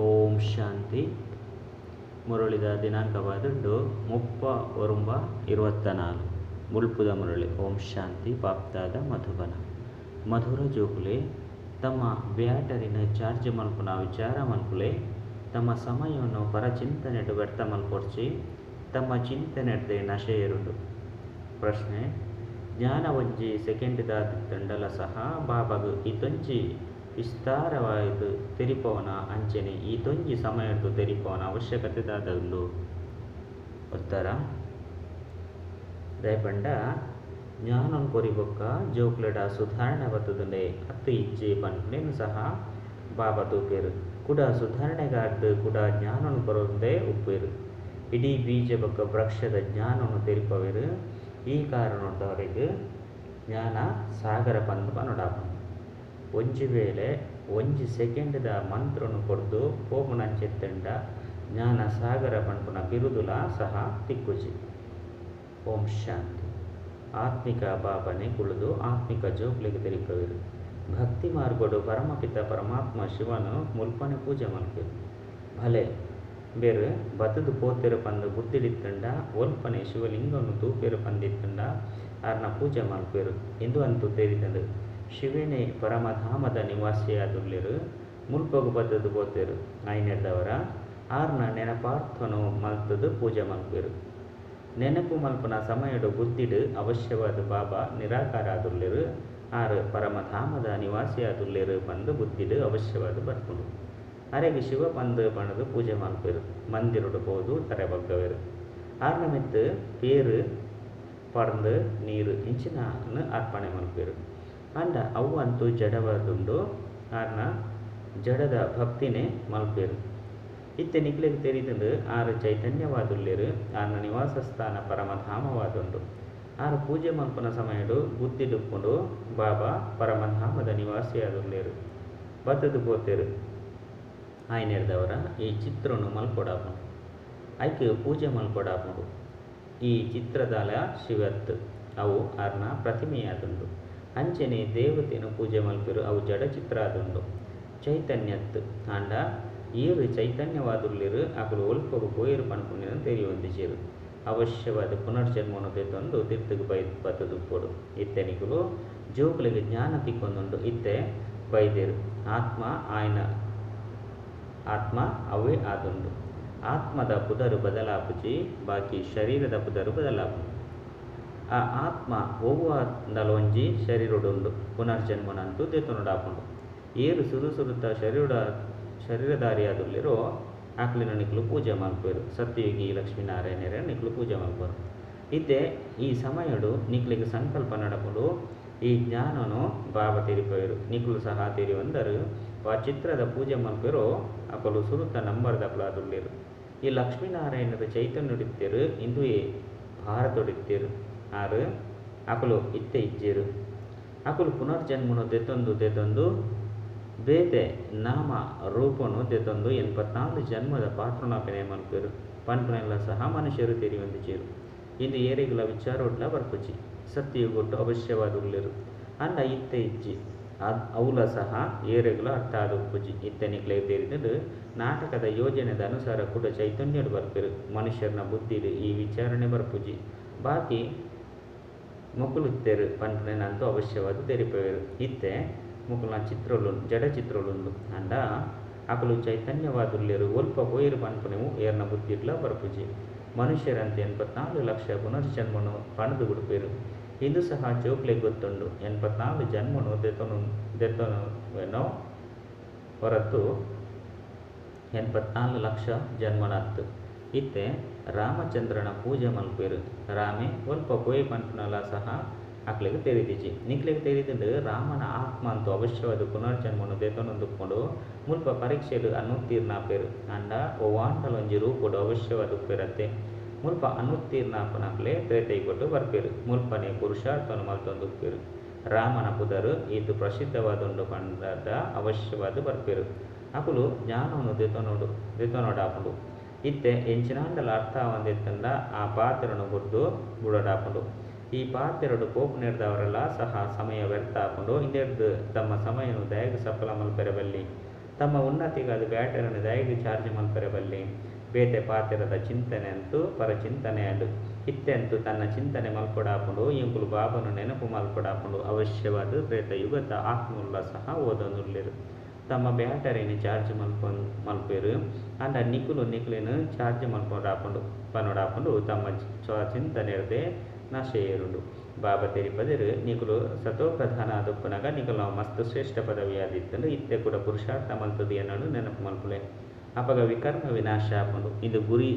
ಓಂ ಶಾಂತಿ. ಮುರಳಿದ ದಿನಾಂಕವಾದದ್ದು ಮುಪ್ಪ ಒರುಂಬ ಇರುವತ್ತ ನಾಲ್ಕು ಮುಲ್ಪುದ ಮುರಳಿ, ಓಂ ಶಾಂತಿ, ಪಾಪ್ತಾದ ಮಧುಬನ. ಮಧುರ ಜೋಕುಲೆ, ತಮ್ಮ ಬ್ಯಾಟರಿನ ಚಾರ್ಜ್ ಮಲ್ಪುನ ವಿಚಾರ ಮಲ್ಪುಲೆ ತಮ್ಮ ಸಮಯವನ್ನು ಪರಚಿಂತನೆಡು ವ್ಯರ್ಥ ಮಲ್ಪೊರ್ಚಿ ತಮ್ಮ ಚಿಂತನೆಡ್ದೆ ನಶೆ ಇರುವುದು ಪ್ರಶ್ನೆ, ಜ್ಞಾನ ಒಂಜಿ ಸೆಕೆಂಡ್ದ ತಂಡಲ ಸಹ ಬಾಬಗು ಇತೊಂಜಿ ವಿಸ್ತಾರವಾಯಿತು ತೆರಿಪವನ ಅಂಚನೆ. ಈ ತೊಂಜಿ ಸಮಯದ್ದು ತೆರಿಪವನ ಅವಶ್ಯಕತೆ ದಾದಲ್ಲು ಉತ್ತರ. ದಯಪಂಡ ಜ್ಞಾನನ್ ಕೊರಿಬೊಕ್ಕ ಜೋಕ್ಲೆಡ ಸುಧಾರಣೆ ಬರ್ತದಂಡೆ ಅತ್ತು ಇಚ್ಛೆ ಪಂಡ್ನೇನು ಸಹ ಬಾಬಾ ತೂಪೇರು ಕೂಡ ಸುಧಾರಣೆಗಾರ್ದು ಕೂಡ ಜ್ಞಾನನು ಬರೋದೇ ಉಪ್ಪೇರು. ಇಡೀ ಬೀಜ ಬೊಕ್ಕ ವೃಕ್ಷದ ಜ್ಞಾನವನ್ನು ತೆರಿಪವೇರು. ಈ ಕಾರಣದವರೆಗೆ ಜ್ಞಾನ ಸಾಗರ ಪಂದು ಪನೊಡಾಪ ಒಂಜಿ ವೇಳೆ ಒಂಜಿ ಸೆಕೆಂಡ್ದ ಮಂತ್ರನು ಕೊಡ್ದು ಪೋಪುನಂಚೆತ್ತಂಡ ಜ್ಞಾನ ಸಾಗರ ಪಂಪುನ ಬಿರುದುಲ ಸಹ ತಿಕ್ಕುಜಿ ಓಂ ಶಾಂತಿ. ಆತ್ಮಿಕ ಬಾಬನೆ ಕುಳಿದು ಆತ್ಮಿಕ ಜೋಕ್ಲಿಗೆ ತಿರುಕವಿರು. ಭಕ್ತಿ ಮಾರ್ಗಡು ಪರಮಪಿತ ಪರಮಾತ್ಮ ಶಿವನು ಮುಲ್ಪನೆ ಪೂಜೆ ಮಲ್ಪೇರು ಭಲೆ. ಬೇರೆ ಬತದು ಪೋತೆರು ಪಂದು ಬುದ್ಧಿಡಿತ್ತಂಡ ಒಲ್ಪನೆ ಶಿವಲಿಂಗವನ್ನು ತೂಪಿರು ಪಂದಿತ್ತಂಡ ಅರ್ನ ಪೂಜೆ ಮಲ್ಪಿರು ಇಂದು ಅಂತೂ ತೆರಿತಂದು. ಶಿವನೇ ಪರಮಧಾಮದ ನಿವಾಸಿಯಾದುಲ್ಲೆರು ಮುಲ್ಪಗು ಬದ್ದದು ಗೋತಿರು ಐನೆಡ್ದವರ ಆರ್ನ ನೆನಪಾರ್ಥನು ಮಲ್ತದು ಪೂಜೆ ಮಲ್ಪಿರು. ನೆನಪು ಮಲ್ಪನ ಸಮಯಡು ಬುದ್ಧಿಡು ಅವಶ್ಯವಾದ ಬಾಬಾ ನಿರಾಕಾರ ಆದುಲ್ಲೆರು ಆರು ಪರಮಧಾಮದ ನಿವಾಸಿಯಾದುಲ್ಲೆರು ಬಂದು ಬುದ್ಧಿಡು ಅವಶ್ಯವಾದ ಬರ್ಕೊಂಡು ಅರೆಗೆ ಶಿವ ಬಂದು ಬಣದು ಪೂಜೆ ಮಲ್ಪಿರು, ಮಂದಿರುಡು ಹೋದು ತರೆ ಬಗ್ಗವಿರು. ಆರ್ನ ಮೆತ್ತು ಪೇರು ಪಡ್ದು ನೀರು ಇಂಚಿನ ಅರ್ಪಣೆ ಮಲ್ಪೇರು. ಅಂಡ ಅವು ಅಂತೂ ಜಡವಾದುಂಡು. ಆರ್ನ ಜಡದ ಭಕ್ತಿನೇ ಮಲ್ಪೇರು. ಇತ್ತೆ ನಿಕ್ಲೆಗೆ ತೆರಿದಂದು ಆರು ಚೈತನ್ಯವಾದುಲ್ಲೇರು. ಆರ್ನ ನಿವಾಸ ಸ್ಥಾನ ಪರಮಧಾಮವಾದುಂಡು. ಆರು ಪೂಜೆ ಮಲ್ಪನ ಸಮಯಡು ಬುದ್ಧಿ ಡುಕ್ಕೊಂಡು ಬಾಬಾ ಪರಮಧಾಮದ ನಿವಾಸಿಯಾದುಲ್ಲೇರು. ಬತ್ತದು ಪೋತೇರು. ಆಯ್ನೆಡ್ದವರ ಈ ಚಿತ್ರವನ್ನು ಮಲ್ಕೊಡಾಪುಂಡು ಆಯ್ಕೆ ಪೂಜೆ ಮಲ್ಕೊಡಾಪುಂಡು ಈ ಚಿತ್ರದಾಲ ಶಿವತ್ ಅವು ಆರ್ನ ಪ್ರತಿಮೆಯಾದುಂಡು. ಅಂಚನೆ ದೇವತೆಯನ್ನು ಪೂಜೆ ಮಲ್ಪಿರು ಅವು ಜಡ ಚಿತ್ರ ಆದುಂಡು ಚೈತನ್ಯತ್ ಆಂಡ ಏರು ಚೈತನ್ಯವಾದುಲ್ಲಿರು ಅಕಲು ಒಲ್ಪಗು ಪೋಯರು ಪನ್ಪುಣ್ಯನ ತೆರಿ ಹೊಂದಿಸಿರು ಅವಶ್ಯವಾದ ಪುನರ್ಜನ್ಮವನ್ನು ತೆತ್ತೊಂದು ತಿರ್ತಗೆ ಬೈ, ಬತ್ತದು ಕೊಡು. ಇತ್ತೆನಿಗಳು ಜೋಕುಲಿಗೆ ಜ್ಞಾನ ತಿಕ್ಕೊಂದುಂಡು. ಇತ್ತೆ ಬೈದೇರು. ಆತ್ಮ ಆಯ್ನ, ಆತ್ಮ ಅವೇ ಆದುಂಡು. ಆತ್ಮದ ಪುದರು ಬದಲಾಪುಜಿ ಬಾಕಿ ಶರೀರದ ಪುದರು ಬದಲಾಪು ಆ ಆತ್ಮ ಒವ್ವಂದಲೊಂಜಿ ಶರೀರಡುಂಡು ಪುನರ್ಜನ್ಮನಂತೂ ತೆತ್ತುನುಡಾಪುಂಡು ಏರು ಸುರು ಸುರುತ್ತ ಶರೀರ ಶರೀರಧಾರಿಯಾದಲ್ಲಿರೋ ಆಕ್ಲಿನ ನಿಕ್ಲು ಪೂಜೆ ಮಲ್ಪೇರು ಸತ್ಯಯುಗಿ ಲಕ್ಷ್ಮೀನಾರಾಯಣರ ನಿಕ್ಲು ಪೂಜೆ ಮಲ್ಪರು ಇತ್ತೆ ಈ ಸಮಯಡು ನಿಕ್ಲಿಗೆ ಸಂಕಲ್ಪ ನಡಪಡು ಈ ಜ್ಞಾನನು ಬಾಬ ತೀರಿಪೋಯರು ನಿಕ್ಲು ಸಹ ತೆರಿ ಒಂದರು ಆ ಚಿತ್ರದ ಪೂಜೆ ಮಲ್ಪೇರು ಅಕಲು ಸುರುತ್ತ ನಂಬರ್ದ ಅಕಲಾದುಲ್ಲೇರು ಈ ಲಕ್ಷ್ಮೀನಾರಾಯಣರ ಹಿಡಿತೀರು ಇಂದು ಭಾರತೊಡಿತ್ತೇರು ಆರು. ಅಕಲು ಇತ್ತೆ ಇಜ್ಜೇರು. ಅಕಲು ಪುನರ್ಜನ್ಮನು ದೆತ್ತೊಂದು ದೆತ್ತೊಂದು. ಬೇತೆ ನಾಮ ರೂಪನು ದೆತ್ತೊಂದು. ಎನ್ಪತ್ನಾಲ್ಕು ಜನ್ಮದ ಪಾತ್ರನಾಪನೆ ಮಲ್ಪೇರು ಪನ್ಪನೆಲ್ಲ ಸಹ ಮನುಷ್ಯರು ತೆರಿ ಚೀರು. ಇಂದು ಏರಿಗಳ ವಿಚಾರೋಡ್ಲ ಬರ್ಪುಜಿ ಅವಶ್ಯವಾದ ಅವಶ್ಯವಾದುಲ್ಲೇರು ಅಂಡ ಇತ್ತೆ ಇಜ್ಜಿ. ಅವುಲ ಸಹ ಏರೆಗಳು ಅರ್ಥ ಆದ ಉಪ್ಪುಜಿ ಇತ್ತನಿಕ್ಲೆ ತೆರೆದು ನಾಟಕದ ಯೋಜನೆದ ಅನುಸಾರ ಕೂಡ ಚೈತನ್ಯಡು ಬರ್ಪೇರು. ಮನುಷ್ಯರನ್ನ ಬುದ್ಧಿದು ಈ ವಿಚಾರಣೆ ಬರ್ಪುಜಿ ಬಾಕಿ ಮುಕುಲುತ್ತೇರು ಪಂಟನೆನಂತೂ ಅವಶ್ಯವಾದ ತೆರಿಪೇರು ಇತ್ತೆ ಮುಕುಲ ಚಿತ್ರಲು ಜಡ ಚಿತ್ರಲುಂಡು ಅಂಡ ಅಕಲು ಚೈತನ್ಯವಾದುಲ್ಲೇರು ಒಲ್ಪ ಪೋಯಿರು ಪನ್ಪನೆವು ಏರ್ನ ಬುದ್ಧಿಡ್ಲ ಬರ್ಪುಜಿ ಮನುಷ್ಯರಂತೆ ಎನ್ಪತ್ನಾಲ್ಕು ಲಕ್ಷ ಪುನರ್ಜನ್ಮನು ಪಣದು ಗುಡುಪೇರು ಇದು ಸಹ ಜೋಕ್ಲೆ ಗೊತ್ತುಂಡು ಎನ್ಪತ್ನಾಲ್ಕು ಜನ್ಮನು ದೆತನು ದೆತನುವೆನೋ ಹೊರತು ಎನ್ಪತ್ನಾಲ್ಕು ಲಕ್ಷ ಜನ್ಮನತ್ತು ಇತ್ತೆ ರಾಮಚಂದ್ರನ ಪೂಜೆ ಮಲ್ಪೇರು. ರಾಮೆ ಒಲ್ಪ ಪೋಯ್ ಪಂಪನಲ ಸಹ ಅಕ್ಲಿಗೆ ತೆರಿದಿಜಿ ನಿಕ್ಲಿಗೆ ತೆರೀತಿಂದು ರಾಮನ ಆತ್ಮ ಅಂತೂ ಅವಶ್ಯವಾದ ಪುನರ್ಜನ್ಮನು ದೆತನೊಂದುಕೊಂಡು ಮುಲ್ಪ ಪರೀಕ್ಷೆಲು ಅನುತ್ತೀರ್ಣ ಪೇರು ಅಂಡ ಒವಾಂಡಲೊಂಜಿ ರೂಪಡು ಅವಶ್ಯವಾದ ಉಪ್ಪೇರತ್ತೆ ಮುಲ್ಪ ಅನುತ್ತೀರ್ಣಾಪನಕ್ಲೆ ತ್ರೇತೈ ಕೊಟ್ಟು ಬರ್ಪೇರು. ಮುಲ್ಪನೆ ಪುರುಷಾರ್ಥನು ಮಲ್ತೊಂದು ಉಪ್ಪೇರು ರಾಮನ ಪುದರು ಇದು ಪ್ರಸಿದ್ಧವಾದೊಂದು ಪಂಡದ ಅವಶ್ಯವಾದ ಬರ್ಪೇರು. ಅಕುಲು ಜ್ಞಾನವನ್ನು ದೆತನೋಡು ದೆತನೋಡಾಪುಂಡು ಇತ್ತೆ ಎಂಚಿನಾಂಡಲ ಅರ್ಥ ಒಂದಿತ್ತಂದ ಆ ಪಾತ್ರನು ಗುರ್ದು ಬುಡಡಾಪುಂಡು ಈ ಪಾತೆರಡು ಕೋಪು ನೆರೆದವರೆಲ್ಲ ಸಹ ಸಮಯ ವ್ಯರ್ಥ ಹಾಕೊಂಡು ಹಿಂದೆದ್ದು ತಮ್ಮ ಸಮಯನು ದಯಗ ಸಫಲ ಮಲ್ಪೆರಬಲ್ಲಿ. ತಮ್ಮ ಉನ್ನತಿಗಾದ ಬ್ಯಾಟರಿಯನ್ನು ದಯಗೆ ಚಾರ್ಜ್ ಮಲ್ಪೆರಬಲ್ಲಿ. ಬೇತೆ ಪಾತ್ರದ ಚಿಂತನೆ ಅಂತೂ ಪರ ಚಿಂತನೆ ಅದು ಇತ್ತೆಂತೂ ತನ್ನ ಚಿಂತನೆ ಮಲ್ಕೊಡಾಕೊಂಡು ಇಂಕುಲು ಬಾಬನು ನೆನಪು ಮಲ್ಕೊಡಾಕೊಂಡು ಅವಶ್ಯವಾದ ಪ್ರೇತ ಯುಗದ ಆತ್ಮುಲ್ಲ ಸಹ ಓದೊಂದುರ್ಲಿರು ತಮ್ಮ ಬ್ಯಾಟರಿನ ಚಾರ್ಜ್ ಮಲ್ಪೊಂದು ಮಲ್ಪೇರು ಅಂಡ ನಿಕುಲು ನಿಕುಲಿನ ಚಾರ್ಜ್ ಮಲ್ಪೊಂಡಾಪುಂಡು ಹಾಕೊಂಡು ತಮ್ಮ ಚ- ಚಿಂತನೆ ಇರದೆ ನಶೆ ಏರುಂಡು ಬಾಬಾ ತೆರಿಪದಿರು ನಿಕುಲು ಸತೋ ಪ್ರಧಾನ ಆದಪ್ಪನಾಗ ನಿಕಲು ಮಸ್ತ್ ಶ್ರೇಷ್ಠ ಪದವಿ ಆದಿತ್ತಂಡು ಇತ್ತೆ ಕೂಡ ಪುರುಷಾರ್ಥ ಮಲ್ತದೆ ಅನ್ನೋದು ನೆನಪು ಮಲ್ಪುಲೆ ಅಪಗ ವಿಕರ್ಮ ವಿನಾಶ ಆಪುಂಡು ಇದು ಗುರಿ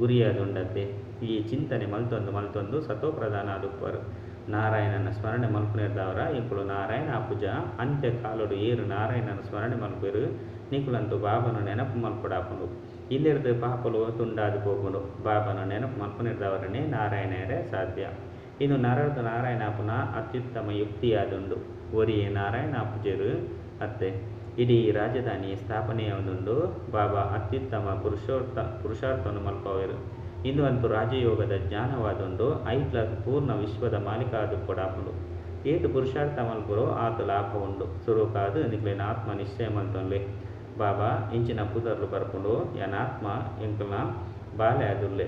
ಗುರಿಯಾದುಂಡಂತೆ ಈ ಚಿಂತನೆ ಮಲ್ತೊಂದು ಮಲ್ತೊಂದು ಸತೋ ಪ್ರಧಾನ ಆದುಪ್ಪರು ನಾರಾಯಣನ ಸ್ಮರಣೆ ಮಲ್ಪುನಿರ್ದವರ ಇಂಕುಳು ನಾರಾಯಣ ಅಪುಜ, ಅಂತ್ಯ ಕಾಲುಡು ಏರು ನಾರಾಯಣನ ಸ್ಮರಣೆ ಮಲ್ಪೇರು ನಿಕುಲಂತು ಬಾಬನು ನೆನಪು ಮಲ್ಪಡಾಪುಂಡು. ಇಲ್ಲಿರ್ದು ಪಾಪಲು ತುಂಡಾದು ಹೋಗುಂಡು ಬಾಬನ ನೆನಪು ನಾರಾಯಣ ನಾರಾಯಣರೇ ಸಾಧ್ಯ. ಇನ್ನು ನರದ ನಾರಾಯಣ ಅಪುನ ಅತ್ಯುತ್ತಮ ಯುಕ್ತಿಯಾದುಂಡು. ಒರಿಯೇ ನಾರಾಯಣ ಅಪುಜರು ಅತ್ತೆ. ಇಡೀ ರಾಜಧಾನಿ ಸ್ಥಾಪನೆಯಾದುಂಡು. ಬಾಬಾ ಅತ್ಯುತ್ತಮ ಪುರುಷೋರ್ಥ ಪುರುಷಾರ್ಥವನ್ನು ಮಲ್ಪವರು. ಇನ್ನು ಒಂದು ರಾಜಯೋಗದ ಜ್ಞಾನವಾದುಂಡು ಐಕ್ಲ ಪೂರ್ಣ ವಿಶ್ವದ ಮಾಲೀಕ ಆದು ಕೊಡಾಪುಂಡು ಏತು ಪುರುಷಾರ್ಥ ಮಲ್ಪುರೋ ಆತು ಲಾಭ ಉಂಡು ಸುರೂಪಾದು ನಿಕ್ಲಿನ ಆತ್ಮ ನಿಶ್ಚಯ ಮಲ್ತೊನ್ಲೆ ಬಾಬಾ, ಇಂಚಿನ ಪುದರ್ಲು ಬರ್ಪುಂಡು. ಯಾನಾತ್ಮ ಎಂಕಲ್ನ ಬಾಲೆ ಅದುಲ್ಲೆ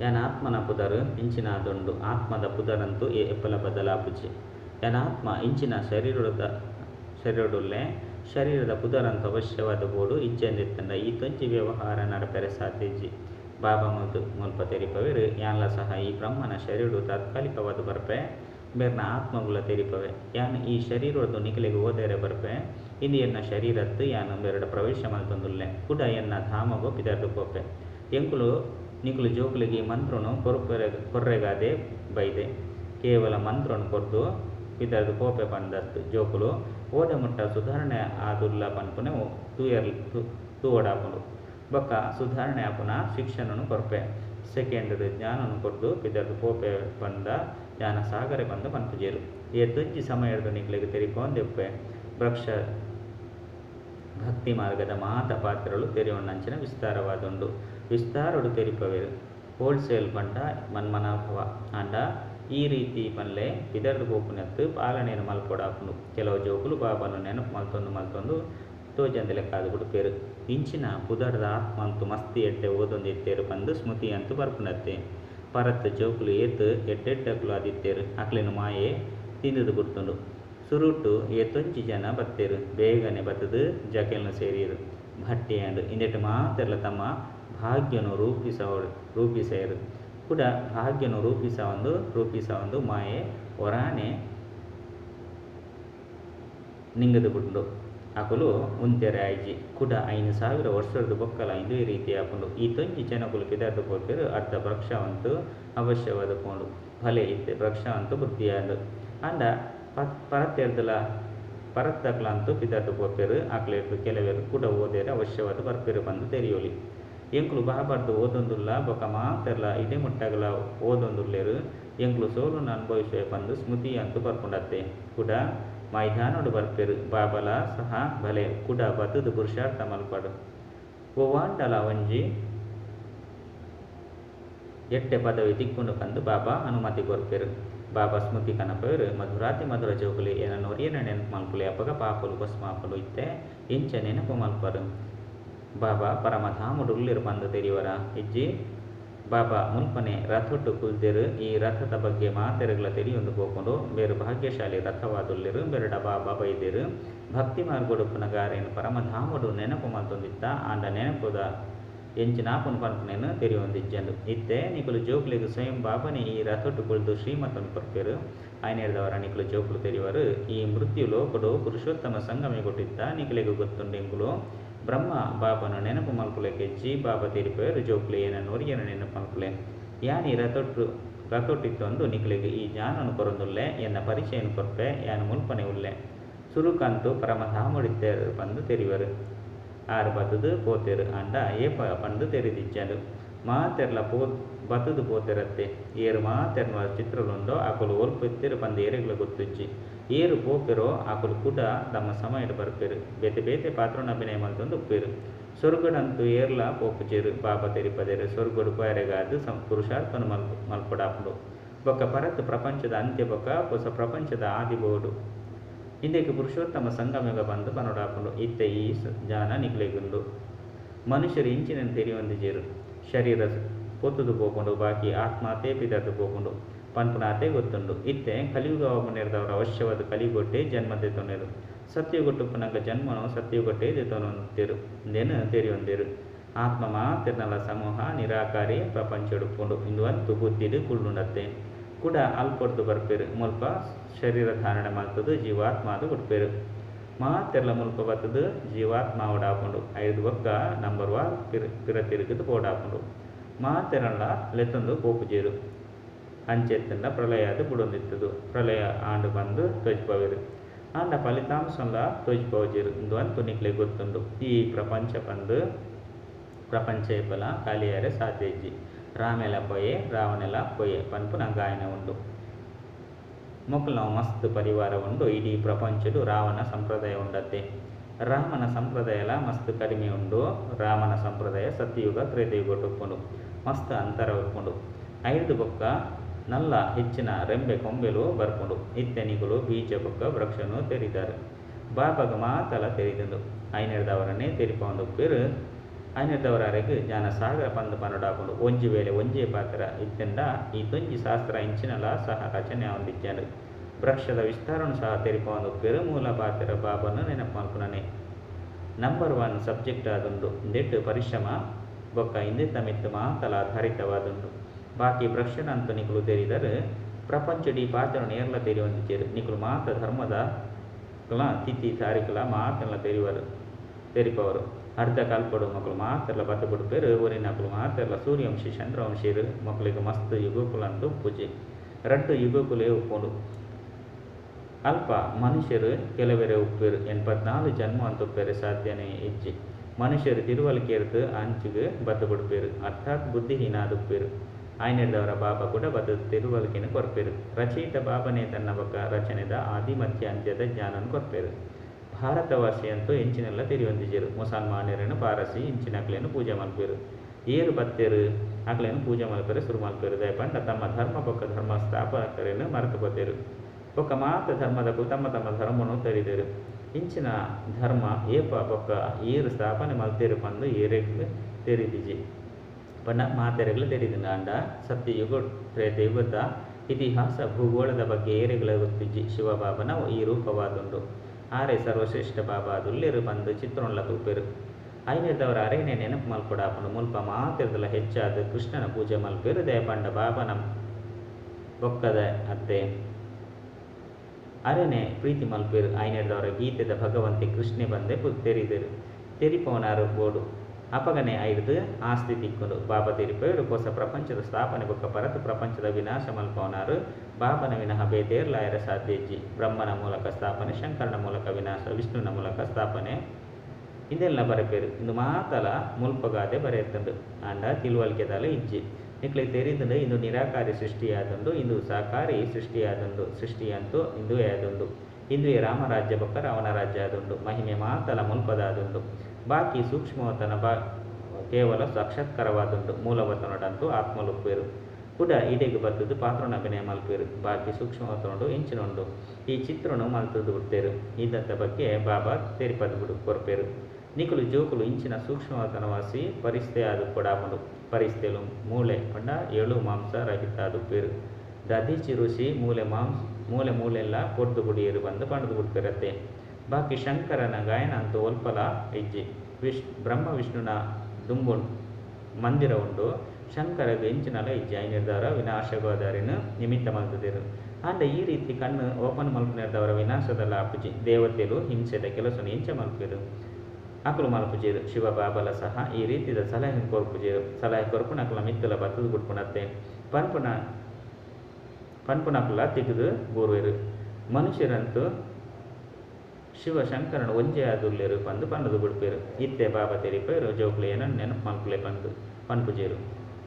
ಯಾನಾತ್ಮನ ಪುದರ್, ಇಂಚಿನ ಅದೊಂಡು ಆತ್ಮದ ಪುದರಂತೂ ಎಪ್ಪಲ ಬದಲಾಪುಜಿ ಯಾನಾತ್ಮ ಇಂಚಿನ ಶರೀರದ ಶರೀರಡುಲ್ಲೆ ಶರೀರದ ಪುದರಂತ ಅವಶ್ಯವಾದ ಬೋಡು ಇಚ್ಛೆಂದಿತ್ತಂಡ ಈ ತೊಂಚಿ ವ್ಯವಹಾರ ನಡಪೆರೆ ಸಾಧ್ಯಜಿ ಬಾಬಾ ಮತ್ತು ಮುಲ್ಪ ತೆರಿಪವೆರು, ಯಾನ್ಲ ಸಹ ಈ ಬ್ರಹ್ಮನ ಶರೀರು ತಾತ್ಕಾಲಿಕವಾದ ಬರ್ಪೆ. ಬೇರ್ನ ಆತ್ಮಗುಲ ತೆರಿಪವೆ. ಯಾನ್ ಈ ಶರೀರದ್ದು ನಿಖಲಿಗೆ ಓದೇರೆ ಬರ್ಪೆ. ಇಂದು ಎನ್ನ ಶರೀರತ್ತು ಯಾನು ಬೇರೆಡ ಪ್ರವೇಶ ಮಲ್ತೊಂದುಲ್ಲೆ ಕುಡ ಎನ್ನ ಧಾಮ ಪಿದರ್ದು ಕೋಪೆ. ಎಂಕುಲು ನಿಕುಲು ಜೋಕುಲಿಗೆ ಮಂತ್ರನು ಕೊರ್ಪೆರೆ, ಕೊರ್ರೆಗಾದೆ ಬೈದೆ. ಕೇವಲ ಮಂತ್ರನು ಕೊರ್ದು ಪಿದರ್ದು ಕೋಪೆ ಪಂದತ್ತು ಜೋಕುಲು. ಓಡೆ ಮುಟ್ಟ ಸುಧಾರಣೆ ಆದುಲ್ಲ ಪನ್ಪುನೆ ತೂಯರ್ ತೂವಡಾಪುಂಡು ಬೊಕ್ಕ ಸುಧಾರಣೆ ಆಪುನ ಶಿಕ್ಷಣನು ಕೊರ್ಪೆ. ಸೆಕೆಂಡ್ ಜ್ಞಾನನು ಕೊರ್ದು, ಪಿದರ್ದು ಪೋಪೆ ಬಂದ ಜ್ಞಾನ ಸಾಗರೆ ಬಂದ ಪನ್ಪುಜೇರು ಎದ್ದೊಂಜಿ ಸಮಯದ ನಿಗ್ಲಿಗೆ ತೆರಿಕೊಂದೆಪ್ಪೆ ವೃಕ್ಷ ಭಕ್ತಿ ಮಾರ್ಗದ ಮಾತ ಪಾತ್ರಗಳು ತೆರೆಯೊಣ್ಣಂಚಿನ ವಿಸ್ತಾರವಾದುಂಡು ವಿಸ್ತಾರಡು ತೆರಿಪವೆರು ಹೋಲ್ಸೇಲ್ ಬಂಡ ಮನ್ಮನಾಭವ. ಅಂಡ ಈ ರೀತಿ ಪನ್ಲೆ ಬಿದರ್ದ ಗೋಪುನತ್ತು ಪಾಲನೆಯನ್ನು ಮಲ್ಕೊಡಾಪುಂಡು ಕೆಲವು ಜೋಕುಲು ಬಾಬನು ನೆನಪು ಮಲ್ತೊಂದು ಮಲ್ತೊಂದು ತೋಜಂದ ಲೆಕ್ಕಾದು ಬಿಡುಪೇರು ಇಂಚಿನ ಪುದರ್ದ ಆತ್ಮಂತು ಮಸ್ತಿ ಎಟ್ಟೆ ಓದೊಂದು ಎತ್ತೇರು ಬಂದು ಸ್ಮೃತಿ ಅಂತೂ ಬರ್ಪುನತ್ತೆ ಪರತ್ ಜೋಕುಲು ಏತ್ ಎಡ್ಡೆಡ್ಡಕುಲು ಆದಿತ್ತೇರು. ಅಕ್ಲಿನ ಮಾಯೆ ತಿಂದದು ಬಿಡ್ತುಂಡು ಸುರುಟು ಏತೊಂಜಿ ಜನ ಬತ್ತೇರು. ಬೇಗನೆ ಬತ್ತದು ಜಕೆಲ್ನ ಸೇರಿಯರು. ಭಟ್ಟಿ ಅಂಡ್. ಇಂದೆಟ್ ಮಾತೆಲ್ಲ ತಮ್ಮ ಭಾಗ್ಯನು ರೂಪಿಸ ರೂಪಿಸೇರು ಕೂಡ ಭಾಗ್ಯನು ರೂಪಿಸ ಒಂದು ರೂಪಿಸ ಒಂದು, ಮಾಯೆ ಹೊರಾನೆ ನಿಂಗದು ಗುಂಡು ಅಕುಲು ಉಂತೆರೆ ಆಯ್ಜಿ. ಕುಡ ಐನು ಸಾವಿರ ವರ್ಷದ ಬೊಕ್ಕಲ ಇದು ಈ ರೀತಿ ಹಾಕೊಂಡು, ಈ ತೊಂಜಿ ಜನಕುಲು ಪಿದಾರ್ಥ ಕೊಟ್ಟಿರು ಅರ್ಧ ವೃಕ್ಷವಂತೂ ಅವಶ್ಯವಾದ ಕೊಂಡು ಫಲೆ ಇತ್ತೆ ವೃಕ್ಷವಂತೂ ಬುದ್ಧಿಯಾದ. ಅಂದ ಪರತ್ತೆರ್ದಲ ಪರತ್ತಕ್ಲಂತೂ ಪಿದಾರ್ದು ಕೊಪ್ಪೇರು ಅಕ್ಲೇರು ಕೆಲವೇರು ಕೂಡ ಓದೇರು ಅವಶ್ಯವಾದ ಬರ್ಪೇರು ಬಂದು ತೆರೆಯೋಲಿ. ಎಂಕುಲು ಬಾಬಾರ್ದು ಓದೊಂದುಲ್ಲ, ಬೊಕ ಮಾತೆರ್ಲ ಇದೇ ಮುಟ್ಟಗಲ ಓದೊಂದುಲ್ಲೇರು. ಸೋಲು ನನ್ ಅನುಭವಿಸುವೆ ಬಂದು ಸ್ಮೃತಿ ಅಂತೂ ಬರ್ಕೊಂಡತ್ತೆ. ಕೂಡ ಮೈದಾನೋಡು ಬರ್ಪೇರು, ಬಾಬಲ ಸಹ ಬಲೆ. ಕುಡ ಬದುದು ಪುರುಷಾರ್ಥ ಮಲ್ಪಡು. ಓವಾಂಡಲ ಒಂಜಿ ಎಟ್ಟೆ ಪದವಿ ತಿಕ್ಕೊಂಡು ಕಂದು ಬಾಬಾ ಅನುಮತಿ ಕೊರ್ಪೇರು. ಬಾಬಾ ಸ್ಮೃತಿ ಕನಪೇರು ಮಧುರಾತಿ ಮಧುರ ಜೋಗುಲಿ ಏನನ್ನು ಒರಿಯನ ನೆನಪು ಮಲ್ಪುಲಿ ಅಪ್ಪಗ ಪಾಪುಲು ಮಾಪಲು ಇತ್ತೆ, ಇಂಚ ನೆನಪು ಮಲ್ಪರು. ಬಾಬಾ ಪರಮಧಾಮುಡು ಉಳ್ಳಿರು ಬಂದು ತೆರಿವರ ಇಜ್ಜಿ ಬಾಬಾ ಮುಲ್ಪನೆ ರಥೊಟ್ಟು ಕುಲ್ದಿರು, ಈ ರಥದ ಬಗ್ಗೆ ಮಾತೆರೆಗಳ ತೆರಿಯೊಂದು ಹೋಕೊಂಡು ಬೇರು ಭಾಗ್ಯಶಾಲಿ ರಥವಾದುಲ್ಲಿರು ಬೆರಡ ಬಾಬಾ ಬೈದಿರು ಭಕ್ತಿ ಮಾರ್ಗೋಡು ಪುನಗಾರೇನು ಪರಮಧಾಮುಡು ನೆನಪು ಮಂತೊಂದಿತ್ತ ಆಂಡ ನೆನಪುದ ಎಂಚಿನಾಪುನ ಪನ್ಪನೇನು ತೆರಿಯೊಂದಿಜ್ಜಂಡು ಇತ್ತೆ, ನಿಕುಲು ಜೋಕುಲಿಗೆ ಸ್ವಯಂ ಬಾಬನೆ ಈ ರಥೊಟ್ಟು ಕುಳಿದು ಶ್ರೀಮತನ್ನು ಕೊರ್ಪೇರು. ಆಯ್ನೇರ್ದವರ ನಿಕುಲು ಜೋಕುಲು ತೆರೆಯುವರು. ಈ ಮೃತ್ಯು ಲೋಕಡು ಪುರುಷೋತ್ತಮ ಸಂಗಮೆ ಕೊಟ್ಟಿದ್ದ ನಿಕುಲಿಗೆ ಗೊತ್ತುಂಡೆಂಕುಲು. ಬ್ರಹ್ಮ ಬಾಬನು ನೆನಪು ಮಲ್ಪುಲೆಗೆ ಜಿ ಬಾಬಾ ತೆರಿಪೇರು ಜೋಕುಲಿ ಏನನ್ನು ಒರಿಯನ ನೆನಪು ಮಲ್ಪುಲೆ ಯಾನಿ ರಥೊಟ್ಟು ರಥೊಟ್ಟಿತ್ತೊಂದು ನಿಕುಲಿಗೆ ಈ ಜ್ಞಾನನು ಕೊರೊಂದುಲ್ಲೆ ಎನ್ನ ಪರಿಚಯನು ಕೊರ್ಪೆ ಯಾನು ಮುಲ್ಪನೆ ಉಲ್ಲೆ ಸುರುಕಂತು ಪರಮಧಾಮುಡಿತ್ತೇರು ಬಂದು ತೆರಿವರು ಆರು ಬತ್ತದು ಪೋತೆರು ಅಂಡ ಏಪ ಪಂದು ತೆರೆದಿಜ್ಜಂಡು ಮಾತೆರ್ಲ ಪೋ ಬತ್ತದು ಪೋತೆರತ್ತೆ ಏರು ಮಾತೆರ್ನ ಚಿತ್ರಲುಂಡೋ ಆಕುಲು ಒಲ್ಪೆತ್ತಿರು ಪಂದು ಏರೆಗ್ಲ ಗೊತ್ತುಜ್ಜಿ ಏರು ಪೋಪೆರೋ ಆಕುಲು ಕೂಡ ತಮ್ಮ ಸಮಯಡ್ ಬರ್ಪೇರು. ಬೇತೆ ಬೇತೆ ಪಾತ್ರನ ಅಭಿನಯ ಮಲ್ತೊಂದು ಉಪ್ಪೇರು. ಸ್ವರ್ಗಡಂತೂ ಏರ್ಲ ಪೋಪುಜೇರು ಪಾಪ ತೆರಿಪದೇರು. ಸ್ವರ್ಗಡು ಪೈರೆಗಾದು ಸಂ ಪುರುಷಾರ್ಥನು ಮಲ್ ಮಲ್ಪಡಾಪುಡು. ಬೊಕ್ಕ ಪರತ್ ಪ್ರಪಂಚದ ಅಂತ್ಯ ಬೊಕ್ಕ, ಹೊಸ ಪ್ರಪಂಚದ ಆದಿಬೋಡು ಇಂದಕ್ಕೆ ಪುರುಷೋತ್ತಮ ಸಂಗಮಗ ಬಂದು ಬನೋಡಾಪುಂಡು. ಇತ್ತ ಈ ಜಾನ ನಿಗ್ಲೆಗುಂಡು. ಮನುಷ್ಯರು ಇಂಚಿನ ತೆರಿಯೊಂದಿಜೇರು ಶರೀರ ಪೊತ್ತುದು ಪೋಪುಂಡು. ಬಾಕಿ ಆತ್ಮ ತೇಪಿದದ್ದು ಪೋಪುಂಡು. ಪನ್ಪುನಾತೆ ಗೊತ್ತುಂಡು. ಇತ್ತೆ ಕಲಿಯುಗ ಅವಮನೆರದವರ ಅವಶ್ಯವಾದ ಕಲಿಗೊಟ್ಟೆ ಜನ್ಮದೆ ತೊನೆರು. ಸತ್ಯಗೊಟ್ಟು ಪುನಗ ಜನ್ಮನು ಸತ್ಯಗೊಟ್ಟೆ ದೆತೊನೊಂದಿರು ನೆನ ತೆರಿಯೊಂದಿರು. ಆತ್ಮ ಮಾತಿರ್ನಲ ಸಮೂಹ ನಿರಾಕಾರಿ ಪ್ರಪಂಚ ಉಡುಪುಂಡು ಇಂದುವಂತು ಬುದ್ಧಿಡು ಕುಳ್ಳುಂಡತ್ತೆ ಕೂಡ ಅಲ್ಪೊಡ್ದು ಬರ್ಪೇರು. ಮುಲ್ಪ ಶರೀರ ಧಾರಣೆ ಮಾಡ್ತದ ಜೀವಾತ್ಮ ಅದು ಕೊಡ್ಪೇರು ಮಾತೆರ್ಲ ಮುಲ್ಪ ಬರ್ತದ ಜೀವಾತ್ಮ ಓಡಾಕೊಂಡು ಐದು ಒಕ್ಕ ನಂಬರ್ ವಾ ಪಿರ ಪಿರ ತಿರುಗಿದು ಓಡಾಕೊಂಡು ಮಾತೆರಲ್ಲ ಲೆತ್ತೊಂದು ಕೋಪುಜೇರು. ಅಂಚೆತ್ತಂಡ ಪ್ರಳಯ ಅದು ಬುಡೊಂದಿತ್ತದು. ಪ್ರಳಯ ಆಂಡು ಬಂದು ತೊಜ್ಪವೇರು. ಆಂಡ ಫಲಿತಾಂಶಲ ತೊಜ್ಪವಜೇರು ಇಂದು ಅಂತ ನಿಕ್ಲೆ ಗೊತ್ತುಂಡು. ಈ ಪ್ರಪಂಚ ಬಂದು ಪ್ರಪಂಚ ಇಬ್ಬಲ ಕಾಲಿಯಾರೆ ಸಾಧ್ಯಜ್ಜಿ ರಾಮೆಲ ಪೊಯೆ, ರಾವಣೆಲ ಪೊಯೆ ಪನ್ಪುನ ಗಾಯನ ಉಂಡು. ಮೊಕ್ಕಲು ನಾವು ಮಸ್ತ್ ಪರಿವಾರ ಉಂಡು. ಇಡೀ ಪ್ರಪಂಚಡು ರಾವಣ ಸಂಪ್ರದಾಯ ಉಂಡತ್ತೆ. ರಾಮನ ಸಂಪ್ರದಾಯಲ ಮಸ್ತ್ ಕಡಿಮೆ ಉಂಡು. ರಾಮನ ಸಂಪ್ರದಾಯ ಸತ್ಯಯುಗ ತ್ರೇತಯುಗ ಉಪ್ಪುಂಡು ಮಸ್ತ್ ಅಂತರ ಉಪ್ಪುಂಡು ಐದು ಬೊಕ್ಕ ನಲ್ಲ ಹೆಚ್ಚಿನ ರೆಂಬೆ ಕೊಂಬೆಲು ಬರ್ಪುಂಡು ಇತ್ತೆನಿಗಳು ಬೀಜ ಬೊಕ್ಕ ವೃಕ್ಷನು ತೆರಿದಾರೆ. ಬಾಬಗ ಮಾತಲ ತೆರಿದಂದು. ಐನೆರದವರನ್ನೇ ತೆರಿಪೊಂದು ಪೇರು ಐನೆರದವರರೆಗೆ ಜ್ಞಾನ ಸಾಗರ ಪಂದು ಪನ್ನಡಾಕೊಂಡು ಒಂಜಿ ವೇಳೆ ಒಂಜೇ ಪಾತ್ರ ಇತ್ತೆಂಡ ಈ ತೊಂಜಿ ಶಾಸ್ತ್ರ ಇಂಚಿನಲ ಸಹ ರಚನೆ ಹೊಂದಿದ್ದಾನೆ ವೃಕ್ಷದ ವಿಸ್ತಾರನು ಸಹ ತೆರಿಪೊಂದು ಪೇರು ಮೂಲ ಪಾತ್ರ ಬಾಬನ್ನು ನೆನಪು ನಂಬರ್ ಒನ್ ಸಬ್ಜೆಕ್ಟ್ ಆದುಂಡು ದೆಟ್ ಪರಿಶ್ರಮ, ಬೊಕ್ಕ ಇಂದಿತ್ತ ಮಿತ್ತು ಮಾತಲ ಆಧಾರಿತವಾದುಂಡು ಬಾಕಿ ವೃಕ್ಷನ ಅಂತ ನಿಕುಲು ಪ್ರಪಂಚ ಪ್ರಪಂಚಡಿ ಪಾತ್ರ ನೇರ್ಲ ತೆರಿ ಹೊಂದಿದ್ದೇರು ನಿಕುಲು ಮಾತ ಧರ್ಮದ ಕುಲ ತಿಥಿ ತಾರೀಕುಲ ಮಾತೆಲ್ಲ ತೆರಿವರು ತೆರಿಪವರು ಅರ್ಧ ಕಾಲ್ಪಡು ಮಕ್ಕಳು ಮಾತೆಲ್ಲ ಬತ್ತ ಬಿಡ್ಪೇರು ಊರಿನ ಮಕ್ಕಳು ಮಾತೆಲ್ಲ ಸೂರ್ಯವಂಶಿ ಚಂದ್ರವಂಶಿರು ಮಕ್ಕಳಿಗೆ ಮಸ್ತ್ ಯುಗಕುಲಂದು ಪೂಜೆ. ರಡ್ಡು ಯುಗಕುಲೇ ಉಪ್ಪುಂಡು. ಅಲ್ಪ ಮನುಷ್ಯರು ಕೆಲವರೇ ಉಪ್ಪೇರು. ಎನ್ಪತ್ನಾಲು ಜನ್ಮ ಅಂತ ಉಪ್ಪೇರೆ ಸಾಧ್ಯನೇ ಇಜ್ಜಿ ಮನುಷ್ಯರು ತಿರುವಲಿಕೆರ್ದು ಅಂಚಿಗೆ ಬತ್ತ ಬಿಡ್ಪೇರು ಅರ್ಥಾತ್ ಬುದ್ಧಿಹೀನ ಆದುಪ್ಪೇರು ಆಯ್ನೆಡ್ದವರ ಬಾಬಾ ಕೂಡ ಬದ ತಿರುವಲಿಕೆನ ಕೊರಪೇರು. ರಚಯಿತ ಬಾಬನೇ ತನ್ನ ಬಗ್ಗ ರಚನೆದ ಆದಿ ಮಧ್ಯ ಅಂತ್ಯದ ಜ್ಞಾನನ ಕೊರಪೇರು. ಭಾರತವಾಸಿ ಹೆಂಚಿನೆಲ್ಲ ತಿರಿಯೊಂದಿಜರು ಮುಸಲ್ಮಾನರನ್ನು ಪಾರಸಿ ಇಂಚಿನಕ್ಲೇನು ಪೂಜೆ ಮಲ್ಪೇರು. ಏರು ಬತ್ತೇರು ಆಗ್ಲೇನು ಪೂಜೆ ಮಲ್ಪೇರು ಶುರು ಮಲ್ಪೇರು, ದಯಪಂಡ ತಮ್ಮ ಧರ್ಮ ಬೊಕ್ಕ ಧರ್ಮ ಸ್ಥಾಪಕರೇನು ಮರೆತು ಬತ್ತೇರು ಮಾತ್ರ ಮಾತ ಧರ್ಮದಕ್ಕೂ ತಮ್ಮ ತಮ್ಮ ಧರ್ಮವನ್ನು ತೆರಿದೇರು ಇಂಚಿನ ಧರ್ಮ ಏಪ ಬೊಕ್ಕ ಏರು ಸ್ಥಾಪನೆ ಮಲ್ತೇರು ಬಂದು ಏರೇ ತೆರಿದಿಜಿ ತೆರೆದು ನಾಂಡ ಸತ್ಯ ಯುಗ ದೇವತ ಇತಿಹಾಸ ಭೂಗೋಳದ ಬಗ್ಗೆ ಏರೆಗಳ ಗೊತ್ತಿಜ್ಜಿ ಶಿವಬಾಬನ ಈ ರೂಪವಾದುಂಡು ಆರೆ ಸರ್ವಶ್ರೇಷ್ಠ ಬಾಬಾ ದುಲ್ಲೆರು ಬಂದು ಚಿತ್ರೋಣ್ಲ ತೂಪೆರು. ಐನೇದವರ ಅರೇನೆ ನೆನಪು ಮಲ್ಪಡಾಪನು ಮುಲ್ಪ ಮಾತಿರದಲ್ಲ ಹೆಚ್ಚಾದ ಕೃಷ್ಣನ ಪೂಜೆ ಮಲ್ಪೇರು. ದಯಪಂಡ ಬಾಬನ ಬೊಕ್ಕದ ಅತ್ತೆ. ಅರೆನೆ ಪ್ರೀತಿ ಮಲ್ಪೆರು. ಐನೇದವರ ಗೀತೆದ ಭಗವಂತಿ ಕೃಷ್ಣೆ ಬಂದೆ ತೆರಿದರು. ತೆರಿಪವನಾರು ಬೋಡು ಅಪಗನೆ ಐದು ಆಸ್ತಿ ತಿಕ್ಕುಂಡು ಬಾಬ ತೆರಿಪೇರು ಹೊಸ ಪ್ರಪಂಚದ ಸ್ಥಾಪನೆ ಬೊಕ್ಕ ಪರತು ಪ್ರಪಂಚದ ವಿನಾಶ ಮಲ್ಪವನಾರು. ಬಾಬನ ವಿನಃ ಬೇತೇರ್ಲಾಯರ ಲಾಯರ ಇಜ್ಜಿ. ಬ್ರಹ್ಮನ ಮೂಲಕ ಸ್ಥಾಪನೆ, ಶಂಕರನ ಮೂಲಕ ವಿನಾಶ ವಿಷ್ಣುವಿನ ಮೂಲಕ ಸ್ಥಾಪನೆ. ಇದೆಲ್ಲ ಬರಪೇರು. ಇಂದು ಮಾತಲ ಮುಲ್ಪಗಾದೆ ಬರೆಯುತ್ತಂದು. ಅಂಡ ತಿಳುವಳಿಕೆದಲ್ಲ ಇಜ್ಜಿ. ನಿಕ್ಲೆ ತೆರಿದಂಡು ಇಂದು ನಿರಾಕಾರಿ ಸೃಷ್ಟಿಯಾದಂದು, ಇಂದು ಸಾಕಾರಿ ಸೃಷ್ಟಿಯಾದಂದು, ಸೃಷ್ಟಿಯಂತೂ ಇಂದು ಯಾದೊಂದು ಇಂದು ರಾಮರಾಜ್ಯ ಬೊಕ್ಕ ರಾವಣ ರಾಜ್ಯ ಆದುಂಡು ಮಹಿಮೆ ಮಾತಲ ಮುಲ್ಪದಾದುಂಡು ಬಾಕಿ ಸೂಕ್ಷ್ಮವತನ ಬಾ, ಕೇವಲ ಸಾಕ್ಷಾತ್ಕಾರವಾದದ್ದು ಮೂಲವತನಡಂತೂ ಆತ್ಮಲುಪ್ಪೇರು ಕೂಡ ಇಡೆಗೆ ಬರ್ತದ್ದು ಪಾತ್ರನ ಅಭಿನಯ ಮಲ್ಪೇರು ಬಾಕಿ ಸೂಕ್ಷ್ಮವತನೊಂಡು ಇಂಚಿನೊಂಡು ಈ ಚಿತ್ರನು ಮಲ್ತದ್ದು ಬಿಡ್ತೇರು ಇದಂತ ಬಗ್ಗೆ ಬಾಬಾ ತೇರಿಪದ ಬಿಡು ಕೊರಪೇರು ನಿಕುಲು ಜೋಕುಲು ಇಂಚಿನ ಸೂಕ್ಷ್ಮವತನವಾಸಿ ಪರಿಸ್ಥೆ ಅದು ಕೊಡಾಮಡು ಪರಿಸ್ಥೆಲು ಮೂಳೆ ಪಂಡ, ಏಳು ಮಾಂಸ ರಹಿತ ಅದು ಪೇರು ದಧಿ ಚಿರುಸಿ ಮೂಲೆ ಮಾಂಸ ಮೂಲೆ ಮೂಲೆಲ್ಲ ಕೊಡ್ದು ಗುಡಿಯರು ಬಂದು ಪಣದು ಬಿಡ್ತಿರತ್ತೆ ಬಾಕಿ ಶಂಕರನ ಗಾಯನ ಅಂತೂ ಒಲ್ಪಲ ಹೆಜ್ಜೆ ವಿಶ್, ಬ್ರಹ್ಮ ವಿಷ್ಣುನ ದುಂಬು ಮಂದಿರ ಉಂಡು. ಶಂಕರಗ ಇಂಚಿನಲ ಇಜ್ಜಿ ನಿರ್ಧಾರ ವಿನಾಶಗೋದಾರಿನ ನಿಮಿತ್ತ ಮಲ್ತದಿರು. ಆಂಡ ಈ ರೀತಿ ಕಣ್ಣು ಓಪನ್ ಮಲ್ಪನಿರ್ದವರ ವಿನಾಶದಲ್ಲ ಅಪ್ಪುಜಿ. ದೇವತೆಯರು ಹಿಂಸೆದ ಕೆಲಸ ಇಂಚ ಮಲ್ಪಿರು. ಅಕಲು ಮಲ್ಪುಜೀರು. ಶಿವ ಬಾಬಲ ಸಹ ಈ ರೀತಿದ ಸಲಹೆ ಕೊರ್ಪುಜೀರು. ಸಲಹೆ ಕೊರ್ಪು ಅಕಲ ಮಿತ್ತಲ ಬತ್ತದು ಗುಡ್ಪುಣತ್ತೆ ಪನ್ಪುನ ಪನ್ಪುನಕುಲ ತೆಗೆದು ಬೂರುವೆರು ಮನುಷ್ಯರಂತೂ ಶಿವಶಂಕರನ ಒಂಜೆ ಆದುಲ್ಲೇರು ಪಂದು ಪನ್ನದು ಬಿಡ್ಪೇರು. ಇತ್ತೆ ಬಾಬ ತೆರಿಪೇರು ಜೋಕ್ಲೆಯನ್ನು ನೆನಪು ಮಂಕ್ಲೆ ಪಂದು, ಪನ್ಪುಜೇರು.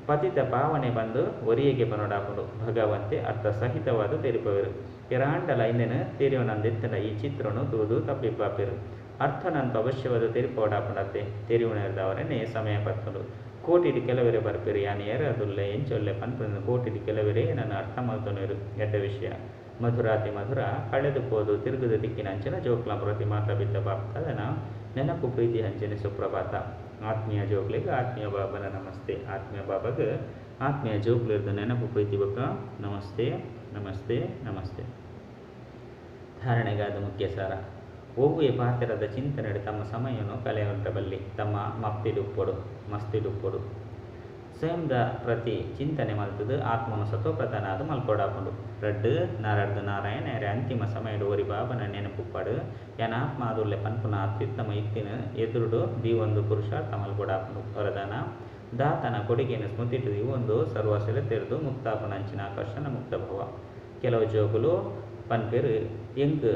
ಪತಿತ ಪಾವನೆ ಬಂದು ಒರಿಯಗೆ ಬನೋಡಾಪುಡು ಭಗವಂತೆ ಅರ್ಥ ಸಹಿತವಾದ ತೆರಿಪವರು. ಕೆರಾಂಡಲ ಇನ್ನೆನ ತೆರಿವನಂದೆತ್ತನ ಈ ಚಿತ್ರನು ತೂದು ಅರ್ಥ ಅರ್ಥನಂತ ಅವಶ್ಯವಾದ ತೆರಿಪೋಡಾಪುಡತ್ತೆ ತೆರಿವನದವರನ್ನೇ ಸಮಯ ಪತ್ತಲು ಕೋಟಿಡಿ ಕೆಲವರೇ ಬರ್ಪೇರು ಯಾನ್ ಅದುಲ್ಲೇ ಎಂಚೊಲ್ಲೆ ಪನ್ಪನ ಕೋಟಿಡಿ ಕೆಲವರೇ ನನ್ನ ಅರ್ಥ ಮಲ್ತೊನರು ಎಡ್ಡ ವಿಷಯ. ಮಧುರಾತಿ ಮಧುರ ಕಳೆದು ಹೋದು ತಿರುಗದ, ದಿಕ್ಕಿನ ಅಂಚಿನ, ಜೋಕ್ಲ ಪ್ರತಿ ಮಾತ ಬಿದ್ದ ಬಾಪ್ತದನ ನೆನಪು, ಪ್ರೀತಿ, ಹಂಚಿನ, ಸುಪ್ರಭಾತ. ಆತ್ಮೀಯ ಜೋಕ್ಲಿಗೆ ಆತ್ಮೀಯ ಬಾಬನ ನಮಸ್ತೆ. ಆತ್ಮೀಯ ಬಾಬಗೆ ಆತ್ಮೀಯ ಜೋಕ್ಲಿರ್ದು ನೆನಪು, ಪ್ರೀತಿ ಬಕ ನಮಸ್ತೆ ನಮಸ್ತೆ ನಮಸ್ತೆ. ಧಾರಣೆಗಾದ ಮುಖ್ಯ ಸಾರ ಒವ್ವೆ ಪಾತ್ರದ ಚಿಂತನೆಡೆ ತಮ್ಮ ಸಮಯವನ್ನು ಕಳೆಯುವಂಟಬಲ್ಲಿ ತಮ್ಮ ಮಪ್ತಿಡುಪ್ಪೊಡು ಮಸ್ತಿಡುಪ್ಪೊಡು ಸ್ವಯಂದ ಪ್ರತಿ ಚಿಂತನೆ ಮಲ್ತದು ಆತ್ಮನು ಅದು ಮಲ್ಕೊಡಾಪುಂಡು ರಡ್ಡ್ ನಾರಾಯಣ ಎರೆ ಅಂತಿಮ ಸಮಯಡು ಒರಿ ಬಾಬನ ನೆನಪುಪ್ಪಡು. ಯನ ಆತ್ಮ ಅದುಲ್ಲೆ ಪನ್ಪುನ ಅತ್ಯುತ್ತಮ ಇತ್ತಿನ ಎದುರುಡು, ದೀವೊಂದು ಪುರುಷಾರ್ಥ ಮಲ್ಕೊಡಾಕೊಂಡು. ವರದಾನ, ದಾತನ ಕೊಡುಗೆಯನ್ನು ಸ್ಮೃತಿಟ್ಟು ಒಂದು ಸರ್ವಶಿಲೆ ತೆರೆದು, ಮುಕ್ತಾಪನಂಚಿನ ಆಕರ್ಷಣ ಮುಕ್ತ ಭವ ಕೆಲವು ಜೋಗುಲು, ಪನ್ಪೆರು, ಎಂಕ್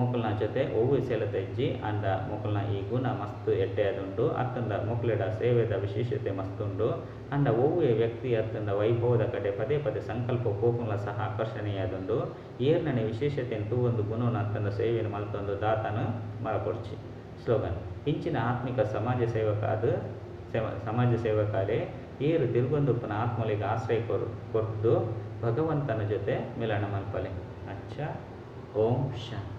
ಮೊಕಲ್ನ ಜೊತೆ ಒವ್ವು ಸೆಲ ತೆಜ್ಜಿ ಅಂಡ ಮೊಕಲ್ನ ಈ ಗುಣ ಮಸ್ತ್ ಎಡ್ಡೆ ಅದುಂಡು ಅತ್ತಂದ ಮೊಕಲೆಡ ಸೇವೆದ ವಿಶೇಷತೆ ಮಸ್ತುಂಡು ಅಂಡ ಒವ್ವೆ ವ್ಯಕ್ತಿ ಅತ್ತಂದ ವೈಭವದ ಕಡೆ ಪದೇ ಪದೇ ಸಂಕಲ್ಪ ಕೋಕುಲ ಸಹ ಆಕರ್ಷಣೀಯದುಂಡು ಏರ್ನನೆ ವಿಶೇಷತೆಯನ್ನು ತೂವೊಂದು ಗುಣವನ್ನು ಅತ್ತಂದ ಸೇವೆಯನ್ನು ಮಲ್ತೊಂದು ದಾತನು ಮರಪೊಡ್ಚಿ ಸ್ಲೋಗನ್ ಇಂಚಿನ ಆತ್ಮಿಕ ಸಮಾಜ ಸೇವಕ ಅದು ಸಮಾಜ ಸೇವಕರೇ, ಏರು ತಿರುಗೊಂದುಪ್ಪನ ಆತ್ಮಲಿಗೆ ಆಶ್ರಯ ಕೊರು ಭಗವಂತನ ಜೊತೆ ಮಿಲನ ಮಲ್ಪಲೆ. ಅಚ್ಚ, ಓಂ ಶಾಂತಿ